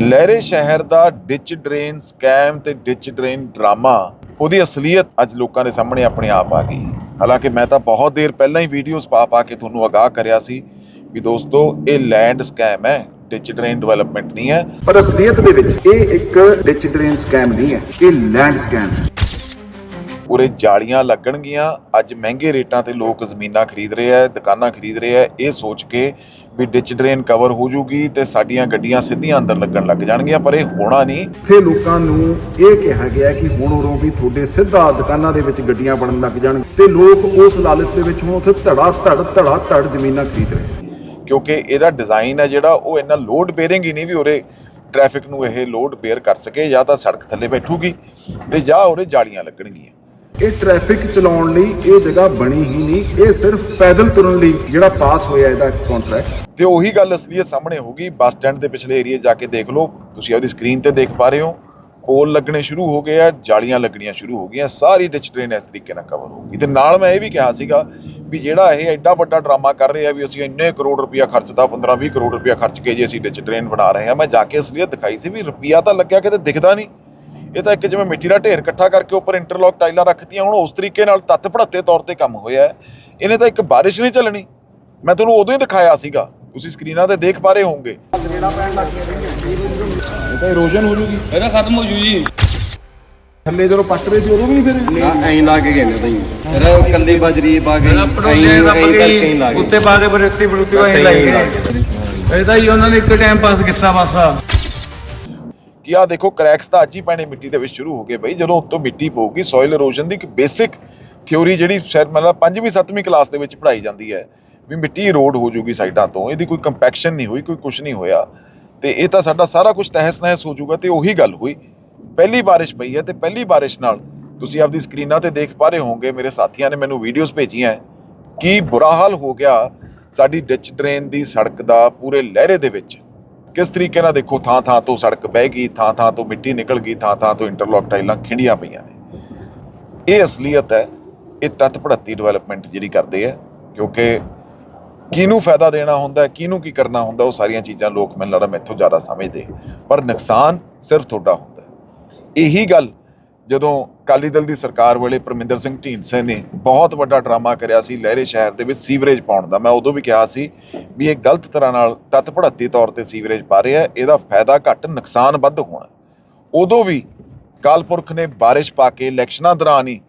ਲਹਿਰੇ ਸ਼ਹਿਰ ਦਾ ditch drain scam ਤੇ ਡਿਚ ਡਰੇਨ ਡਰਾਮਾ ਉਹਦੀ ਅਸਲੀਅਤ ਅੱਜ ਲੋਕਾਂ ਦੇ ਸਾਹਮਣੇ ਆਪਣੇ ਆਪ ਆ ਗਈ। ਹਾਲਾਂਕਿ ਮੈਂ ਤਾਂ ਬਹੁਤ ਦੇਰ ਪਹਿਲਾਂ ਹੀ ਵੀਡੀਓਜ਼ ਪਾ ਪਾ ਕੇ ਤੁਹਾਨੂੰ ਅਗਾਹ ਕਰਿਆ ਸੀ ਵੀ ਦੋਸਤੋ, ਇਹ ਲੈਂਡ ਸਕੈਮ ਹੈ ਡਿਚ ਡਰੇਨ ਡਿਵੈਲਪਮੈਂਟ ਨਹੀਂ ਹੈ। ਪਰ ਅਸਲੀਅਤ ਦੇ ਵਿੱਚ ਇਹ ਇੱਕ ਡਿਚ ਡਰੇਨ ਸਕੈਮ ਨਹੀਂ ਹੈ, ਇਹ ਲੈਂਡ ਸਕੈਮ ਹੈ ਉਰੇ ਜਾਲੀਆਂ ਲੱਗਣਗੀਆਂ। ਅੱਜ ਮਹਿੰਗੇ ਰੇਟਾਂ ਤੇ ਲੋਕ ਜ਼ਮੀਨਾਂ ਖਰੀਦ ਰਹੇ ਆ ਦੁਕਾਨਾਂ ਖਰੀਦ ਰਹੇ ਆ। ਇਹ ਸੋਚ ਕੇ ਵੀ ਡਿਚ ਡਰੇਨ ਕਵਰ ਹੋ ਜੂਗੀ ਤੇ ਸਾਡੀਆਂ ਗੱਡੀਆਂ ਸਿੱਧੀਆਂ ਅੰਦਰ ਲੱਗਣ ਲੱਗ ਜਾਣਗੀਆਂ ਪਰ ਇਹ ਹੋਣਾ ਨਹੀਂ। ਇੱਥੇ ਲੋਕਾਂ ਨੂੰ ਇਹ ਕਿਹਾ ਗਿਆ ਕਿ ਹੁਣ ਉਰੋਂ ਵੀ ਤੁਹਾਡੇ ਸਿੱਧਾ ਦੁਕਾਨਾਂ ਦੇ ਵਿੱਚ ਗੱਡੀਆਂ ਬਣਨ ਲੱਗ ਜਾਣ ਤੇ ਲੋਕ ਉਸ ਲਾਲਚ ਦੇ ਵਿੱਚ ਹੁਣ ਉੱਥੇ ਧੜਾ ਧੜ ਧੜਾ ਧੜ ਜ਼ਮੀਨਾਂ ਖਰੀਦ ਰਹੇ ਕਿਉਂਕਿ ਇਹਦਾ ਡਿਜ਼ਾਈਨ ਹੈ ਜਿਹੜਾ ਉਹ ਇੰਨਾ ਲੋਡ ਬੇਅਰਿੰਗ ਹੀ ਨਹੀਂ ਵੀ ਉਰੇ ਟ੍ਰੈਫਿਕ ਨੂੰ ਇਹ ਲੋਡ ਬੇਅਰ ਕਰ ਸਕੇ ਜਾਂ ਤਾਂ ਸੜਕ ਥੱਲੇ ਬੈਠੂਗੀ ਤੇ ਜਾਂ ਉਰੇ ਜਾਲੀਆਂ ਲੱਗਣਗੀਆਂ। ਇਹ ਟ੍ਰੈਫਿਕ ਚਲਾਉਣ ਲਈ ਇਹ ਜਗ੍ਹਾ ਬਣੀ ਹੀ ਨਹੀਂ। ਇਹ ਸਿਰਫ ਪੈਦਲ ਤੁਰਨ ਲਈ ਜਿਹੜਾ ਪਾਸ ਹੋਇਆ ਇਹਦਾ ਕੰਟਰੈਕਟ ਤੇ ਉਹੀ ਗੱਲ ਅਸਲੀਅਤ ਸਾਹਮਣੇ ਹੋ ਗਈ। ਬੱਸ ਸਟੈਂਡ ਦੇ ਪਿਛਲੇ ਏਰੀਆ ਜਾ ਕੇ ਦੇਖ ਲਓ। ਤੁਸੀਂ ਆਪਦੀ ਸਕਰੀਨ ਤੇ ਦੇਖ ਪਾ ਰਹੇ ਹੋ। ਪੋਲ ਲੱਗਣੇ ਸ਼ੁਰੂ ਹੋ ਗਏ ਆ, ਜਾਲੀਆਂ ਲੱਗਣੀਆਂ ਸ਼ੁਰੂ ਹੋ ਗਈਆਂ। ਸਾਰੀ ਡਿਚ ਟ੍ਰੇਨ ਇਸ ਤਰੀਕੇ ਨਾਲ ਕਵਰ ਹੋ ਗਈ। ਤੇ ਨਾਲ ਮੈਂ ਇਹ ਵੀ ਕਿਹਾ ਸੀਗਾ ਵੀ ਜਿਹੜਾ ਇਹ ਐਡਾ ਵੱਡਾ ਡਰਾਮਾ ਕਰ ਰਹੇ ਆ ਵੀ ਅਸੀਂ ਇੰਨੇ ਕਰੋੜ ਰੁਪਇਆ ਖਰਚਦਾ 15-20 ਕਰੋੜ ਰੁਪਇਆ ਖਰਚ ਕੇ ਜੇ ਅਸੀਂ ਡਿਚ ਟ੍ਰੇਨ ਬਣਾ ਰਹੇ ਹਾਂ ਮੈਂ ਜਾ ਕੇ ਅਸਲੀਅਤ ਦਿਖਾਈ ਸੀ ਵੀ ਰੁਪਇਆ ਤਾਂ ਲੱਗਿਆ ਕਿਤੇ ਦਿਖਦਾ ਨਹੀਂ। ਇਹ ਤਾਂ ਇੱਕ ਜਿਵੇਂ ਮਿੱਟੀ ਦਾ ਢੇਰ ਇਕੱਠਾ ਕਰਕੇ ਉੱਪਰ ਇੰਟਰਲੌਕ ਟਾਈਲਾਂ ਰੱਖਤੀਆਂ ਹੁਣ ਉਸ ਤਰੀਕੇ ਨਾਲ ਤੱਤ ਭੜੱਤੇ ਤੌਰ ਤੇ ਕੰਮ ਹੋਇਆ ਹੈ। ਇਹਨੇ ਤਾਂ ਇੱਕ ਬਾਰਿਸ਼ ਨਹੀਂ ਚੱਲਣੀ ਮੈਂ ਤੁਹਾਨੂੰ ਉਦੋਂ ਹੀ ਦਿਖਾਇਆ ਸੀਗਾ। ਤੁਸੀਂ ਸਕਰੀਨਾਂ ਤੇ ਦੇਖ ਪਾ ਰਹੇ ਹੋਵੋਗੇ। ਇਹ ਤਾਂ ਇਰੋਜਨ ਹੋ ਜੂਗੀ। ਇਹਦਾ ਖਤਮ ਹੋ ਜੂ ਜੀ। ਥੱਲੇ ਜਦੋਂ ਪੱਟ ਰਹੇ ਸੀ ਉਦੋਂ ਵੀ ਨਹੀਂ ਫਿਰ ਨਾ ਐਂ ਲਾ ਕੇ ਗਏ ਨੇ ਤਾਂ ਇਹਦਾ ਕੱਲੀ ਬਜਰੀ ਪਾ ਕੇ ਐਂ ਕਰਕੇ ਲਾ ਕੇ। ਉੱਤੇ ਪਾ ਕੇ ਬਰੇਤੀ ਬਰੂਤੀ ਵਾਹੀ ਲਾਈ ਇਹਦਾ ਹੀ। ਉਹਨਾਂ ਨੇ ਇੱਕ ਟਾਈਮ ਪਾਸ ਕੀਤਾ ਬਸ। ਕਿ ਆ। ਦੇਖੋ ਕਰੈਕਸ ਤਾਂ ਅੱਜ ਹੀ ਪੈਣੇ ਮਿੱਟੀ ਦੇ ਵਿੱਚ ਸ਼ੁਰੂ ਹੋ ਗਏ ਬਈ। ਜਦੋਂ ਉੱਤੋਂ ਮਿੱਟੀ ਪਊਗੀ ਸੋਇਲ ਇਰੋਜਨ ਦੀ ਇੱਕ ਬੇਸਿਕ ਥਿਉਰੀ ਜਿਹੜੀ ਸ਼ਾਇਦ ਮਤਲਬ 5ਵੀਂ 7ਵੀਂ ਕਲਾਸ ਦੇ ਵਿੱਚ ਪੜ੍ਹਾਈ ਜਾਂਦੀ ਹੈ ਵੀ ਮਿੱਟੀ ਰੋਡ ਹੋ ਜੂਗੀ ਸਾਈਡਾਂ ਤੋਂ। ਇਹਦੀ ਕੋਈ ਕੰਪੈਕਸ਼ਨ ਨਹੀਂ ਹੋਈ, ਕੋਈ ਕੁਝ ਨਹੀਂ ਹੋਇਆ। ਤੇ ਇਹ ਤਾਂ ਸਾਡਾ ਸਾਰਾ ਕੁਝ ਤਹਿਸ ਨਹਿਸ ਹੋ ਜਾਊਗਾ ਤੇ ਉਹੀ ਗੱਲ ਹੋਈ। ਪਹਿਲੀ ਬਾਰਿਸ਼ ਪਈ ਹੈ ਤੇ ਪਹਿਲੀ ਬਾਰਿਸ਼ ਨਾਲ ਤੁਸੀਂ ਆਪਦੀ ਸਕਰੀਨਾਂ ਤੇ ਦੇਖ ਪਾ ਰਹੇ ਹੋਵੋਗੇ, ਮੇਰੇ ਸਾਥੀਆਂ ਨੇ ਮੈਨੂੰ ਵੀਡੀਓਜ਼ ਭੇਜੀਆਂ ਹੈ ਕੀ ਬੁਰਾ ਹਾਲ ਹੋ ਗਿਆ ਸਾਡੀ ਡਿਚ ਡਰੇਨ ਦੀ ਸੜਕ ਦਾ ਪੂਰੇ ਲਹਿਰੇ ਦੇ ਵਿੱਚ। ਕਿਸ ਤਰੀਕੇ ਨਾਲ ਦੇਖੋ ਥਾਂ ਥਾਂ ਤੋਂ ਸੜਕ ਬਹਿ ਗਈ, ਥਾਂ ਥਾਂ ਤੋਂ ਮਿੱਟੀ ਨਿਕਲ ਗਈ, ਥਾਂ ਥਾਂ ਤੋਂ ਇੰਟਰਲੌਕ ਟਾਈਲਾਂ ਖਿੰਡੀਆਂ ਪਈਆਂ ਨੇ। ਇਹ ਅਸਲੀਅਤ ਹੈ, ਇਹ ਤੱਤ ਭੜੱਤੀ ਡਿਵੈਲਪਮੈਂਟ ਜਿਹੜੀ ਕਰਦੇ ਆ, ਕਿਉਂਕਿ ਕਿਹਨੂੰ ਫਾਇਦਾ ਦੇਣਾ ਹੁੰਦਾ, ਕਿਹਨੂੰ ਕੀ ਕਰਨਾ ਹੁੰਦਾ, ਉਹ ਸਾਰੀਆਂ ਚੀਜ਼ਾਂ ਲੋਕ ਮੈਨੂੰ ਲੱਗਦਾ ਮੈਥੋਂ ਜ਼ਿਆਦਾ ਸਮਝਦੇ ਪਰ ਨੁਕਸਾਨ ਸਿਰਫ ਤੁਹਾਡਾ ਹੁੰਦਾ। ਇਹੀ ਗੱਲ ਜਦੋਂ ਅਕਾਲੀ ਦਲ ਦੀ ਸਰਕਾਰ ਵੇਲੇ ਪਰਮਿੰਦਰ ਸਿੰਘ ਢੀਂਡਸੇ ਨੇ ਬਹੁਤ ਵੱਡਾ ਡਰਾਮਾ ਕਰਿਆ ਸੀ ਲਹਿਰੇ ਸ਼ਹਿਰ ਦੇ ਵਿੱਚ ਸੀਵਰੇਜ ਪਾਉਣ ਦਾ। ਮੈਂ ਉਦੋਂ ਵੀ ਕਿਹਾ ਸੀ ਵੀ ਇਹ ਗਲਤ ਤਰ੍ਹਾਂ ਨਾਲ ਤੱਤ ਭੜੱਤੀ ਤੌਰ ਤੇ ਸੀਵਰੇਜ ਪਾ ਰਿਹਾ ਇਹਦਾ ਫਾਇਦਾ ਘੱਟ ਨੁਕਸਾਨ ਵੱਧ ਹੋਣਾ। ਉਦੋਂ ਵੀ ਕਾਲਪੁਰਖ ਨੇ ਬਾਰਿਸ਼ ਪਾ ਕੇ ਇਲੈਕਸ਼ਨਾਂ ਦੌਰਾਨ ਹੀ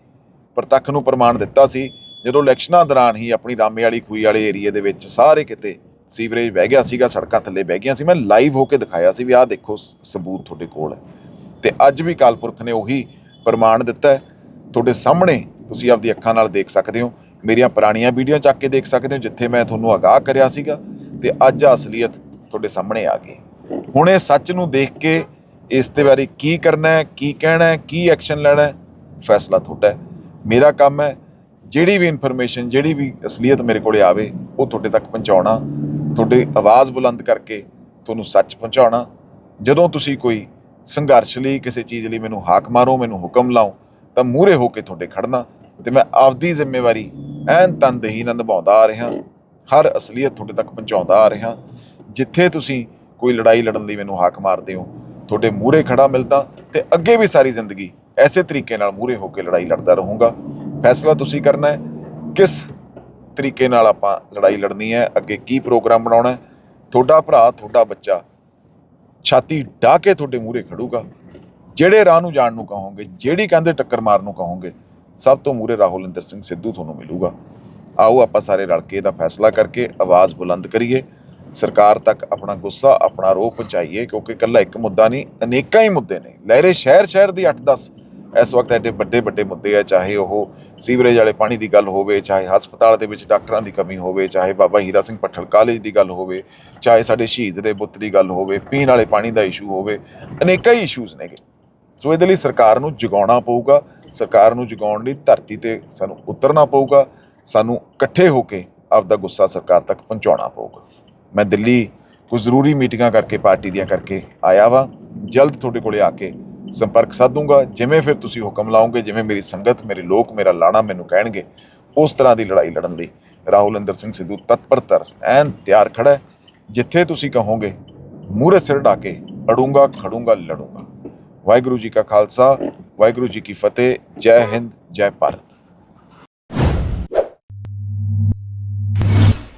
ਪ੍ਰਤੱਖ ਨੂੰ ਪ੍ਰਮਾਣ ਦਿੱਤਾ ਸੀ। ਜਦੋਂ ਇਲੈਕਸ਼ਨਾਂ ਦੌਰਾਨ ਹੀ ਆਪਣੀ ਰਾਮੇ ਵਾਲੀ ਖੂਈ ਵਾਲੇ ਏਰੀਏ ਦੇ ਵਿੱਚ ਸਾਰੇ ਕਿਤੇ ਸੀਵਰੇਜ ਵਹਿ ਗਿਆ ਸੀਗਾ, ਸੜਕਾਂ ਥੱਲੇ ਵਹਿ ਗਈਆਂ ਸੀ। ਮੈਂ ਲਾਈਵ ਹੋ ਕੇ ਦਿਖਾਇਆ ਸੀ ਵੀ ਆਹ ਦੇਖੋ ਸਬੂਤ ਤੁਹਾਡੇ ਕੋਲ ਹੈ। ਤੇ ਅੱਜ ਵੀ ਕਾਲਪੁਰਖ ਨੇ ਉਹੀ ਪ੍ਰਮਾਣ ਦਿੱਤਾ ਹੈ। ਤੁਹਾਡੇ ਸਾਹਮਣੇ ਤੁਸੀਂ ਆਪਦੀ ਅੱਖਾਂ ਨਾਲ ਦੇਖ ਸਕਦੇ ਹੋ। ਮੇਰੀਆਂ ਪੁਰਾਣੀਆਂ ਵੀਡੀਓ ਚੱਕ ਕੇ ਦੇਖ ਸਕਦੇ ਹੋ, ਜਿੱਥੇ ਮੈਂ ਤੁਹਾਨੂੰ ਆਗਾਹ ਕਰਿਆ ਸੀਗਾ ਤੇ ਅੱਜ ਆ ਅਸਲੀਅਤ ਤੁਹਾਡੇ ਸਾਹਮਣੇ ਆ ਗਈ। ਹੁਣ ਇਹ ਸੱਚ ਨੂੰ ਦੇਖ ਕੇ ਇਸ ਦੇ ਬਾਰੇ ਕੀ ਕਰਨਾ ਹੈ, ਕੀ ਕਹਿਣਾ ਹੈ, ਕੀ ਐਕਸ਼ਨ ਲੈਣਾ ਹੈ, ਫੈਸਲਾ ਤੁਹਾਡਾ ਹੈ। ਮੇਰਾ ਕੰਮ ਹੈ ਜਿਹੜੀ ਵੀ ਇਨਫੋਰਮੇਸ਼ਨ ਜਿਹੜੀ ਵੀ ਅਸਲੀਅਤ ਮੇਰੇ ਕੋਲੇ ਆਵੇ, ਉਹ ਤੁਹਾਡੇ ਤੱਕ ਪਹੁੰਚਾਉਣਾ। ਤੁਹਾਡੇ ਆਵਾਜ਼ ਬੁਲੰਦ ਕਰਕੇ ਤੁਹਾਨੂੰ ਸੱਚ ਪਹੁੰਚਾਉਣਾ। ਜਦੋਂ ਤੁਸੀਂ ਕੋਈ ਸੰਘਰਸ਼ ਲਈ, ਕਿਸੇ ਚੀਜ਼ ਲਈ ਮੈਨੂੰ ਹਾਕ ਮਾਰੋ, ਮੈਨੂੰ ਹੁਕਮ ਲਾਓ, ਤਾਂ ਮੂਹਰੇ ਹੋ ਕੇ ਤੁਹਾਡੇ ਖੜਨਾ, ਤੇ ਮੈਂ ਆਪਦੀ ਜ਼ਿੰਮੇਵਾਰੀ ਐਨ ਤਨਦੇਹੀ ਨਾਲ ਨਿਭਾਉਂਦਾ ਆ ਰਿਹਾ। ਹਰ ਅਸਲੀਅਤ ਤੁਹਾਡੇ ਤੱਕ ਪਹੁੰਚਾਉਂਦਾ ਆ ਰਿਹਾ। ਜਿੱਥੇ ਤੁਸੀਂ ਕੋਈ ਲੜਾਈ ਲੜਨ ਲਈ ਮੈਨੂੰ ਹਾਕ ਮਾਰਦੇ ਹੋ, ਤੁਹਾਡੇ ਮੂਹਰੇ ਖੜਾ ਮਿਲਦਾ, ਤੇ ਅੱਗੇ ਵੀ ਸਾਰੀ ਜ਼ਿੰਦਗੀ ਐਸੇ ਤਰੀਕੇ ਨਾਲ ਮੂਹਰੇ ਹੋ ਕੇ ਲੜਾਈ ਲੜਦਾ ਰਹੂੰਗਾ। ਫੈਸਲਾ ਤੁਸੀਂ ਕਰਨਾ ਹੈ, ਕਿਸ ਤਰੀਕੇ ਨਾਲ ਆਪਾਂ ਲੜਾਈ ਲੜਨੀ ਹੈ, ਅੱਗੇ ਕੀ ਪ੍ਰੋਗਰਾਮ ਬਣਾਉਣਾ ਹੈ, ਤੁਹਾਡਾ ਭਰਾ, ਤੁਹਾਡਾ ਬੱਚਾ ਛਾਤੀ ਢਾ ਕੇ ਤੁਹਾਡੇ ਮੂਹਰੇ ਖੜੂਗਾ। ਜਿਹੜੇ ਰਾਹ ਨੂੰ ਜਾਣ ਨੂੰ ਕਹੋਗੇ, ਜਿਹੜੀ ਕੰਧੇ ਟੱਕਰ ਮਾਰਨ ਨੂੰ ਕਹੋਗੇ, ਸਭ ਤੋਂ ਮੂਹਰੇ ਰਾਹੁਲ ਇੰਦਰ ਸਿੰਘ ਸਿੱਧੂ ਤੁਹਾਨੂੰ ਮਿਲੂਗਾ। ਆਓ ਆਪਾਂ ਸਾਰੇ ਰਲ ਕੇ ਇਹਦਾ ਫੈਸਲਾ ਕਰਕੇ ਆਵਾਜ਼ ਬੁਲੰਦ ਕਰੀਏ। ਸਰਕਾਰ ਤੱਕ ਆਪਣਾ ਗੁੱਸਾ, ਆਪਣਾ ਰੋਹ ਪਹੁੰਚਾਈਏ, ਕਿਉਂਕਿ ਇਕੱਲਾ ਇੱਕ ਮੁੱਦਾ ਨਹੀਂ, ਅਨੇਕਾਂ ਹੀ ਮੁੱਦੇ ਨੇ। ਲਹਿਰੇ ਸ਼ਹਿਰ ਸ਼ਹਿਰ ਦੀ 8-10 ਇਸ ਵਕਤ ਐਡੇ ਵੱਡੇ ਵੱਡੇ ਮੁੱਦੇ ਆ, ਚਾਹੇ ਉਹ ਸੀਵਰੇਜ ਵਾਲੇ ਪਾਣੀ ਦੀ ਗੱਲ ਹੋਵੇ, ਚਾਹੇ ਹਸਪਤਾਲ ਦੇ ਵਿੱਚ ਡਾਕਟਰਾਂ ਦੀ ਕਮੀ ਹੋਵੇ, ਚਾਹੇ ਬਾਬਾ ਹੀਰਾ ਸਿੰਘ ਪੱਠਲ ਕਾਲਜ ਦੀ ਗੱਲ ਹੋਵੇ, ਚਾਹੇ ਸਾਡੇ ਸ਼ਹੀਦ ਦੇ ਬੁੱਤ ਦੀ ਗੱਲ ਹੋਵੇ, ਪੀਣ ਵਾਲੇ ਪਾਣੀ ਦਾ ਇਸ਼ੂ ਹੋਵੇ, ਅਨੇਕਾਂ ਹੀ ਇਸ਼ੂਜ਼ ਨੇਗੇ। ਸੋ ਇਹਦੇ ਲਈ ਸਰਕਾਰ ਨੂੰ ਜਗਾਉਣਾ ਪਊਗਾ, ਸਰਕਾਰ ਨੂੰ ਜਗਾਉਣ ਲਈ ਧਰਤੀ ਤੇ ਸਾਨੂੰ ਉਤਰਨਾ ਪਊਗਾ, ਸਾਨੂੰ ਇਕੱਠੇ ਹੋ ਕੇ ਆਪਦਾ ਗੁੱਸਾ ਸਰਕਾਰ ਤੱਕ ਪਹੁੰਚਾਉਣਾ ਪਊਗਾ। ਮੈਂ ਦਿੱਲੀ ਕੁਝ ਜ਼ਰੂਰੀ ਮੀਟਿੰਗਾਂ ਕਰਕੇ, ਪਾਰਟੀ ਦੀਆਂ ਕਰਕੇ ਆਇਆ ਵਾ, ਜਲਦ ਤੁਹਾਡੇ ਕੋਲੇ ਆ ਕੇ ਸੰਪਰਕ ਸਾਧੂੰਗਾ, ਜਿਵੇਂ ਫਿਰ ਤੁਸੀਂ ਹੁਕਮ ਲਾਓਗੇ, ਜਿਵੇਂ ਮੇਰੀ ਸੰਗਤ, ਮੇਰੇ ਲੋਕ, ਮੇਰਾ ਲਾਣਾ ਮੈਨੂੰ ਕਹਿਣਗੇ, ਉਸ ਤਰ੍ਹਾਂ ਦੀ ਲੜਾਈ ਲੜਨ ਲਈ। ਰਾਹੁਲ ਇੰਦਰ ਸਿੰਘ ਸਿੱਧੂ ਤਤਪਰਤਰ, ਐਨ ਤਿਆਰ ਖੜਾ ਹੈ, ਜਿੱਥੇ ਤੁਸੀਂ ਕਹੋਗੇ, ਮੂਹਰੇ ਸਿਰ ਢਾ ਕੇ ਅੜੂੰਗਾ, ਖੜੂੰਗਾ, ਲੜੂੰਗਾ। ਵਾਹਿਗੁਰੂ ਜੀ ਕਾ ਖਾਲਸਾ, ਵਾਹਿਗੁਰੂ ਜੀ ਕੀ ਫਤਿਹ, ਜੈ ਹਿੰਦ, ਜੈ ਭਾਰਤ।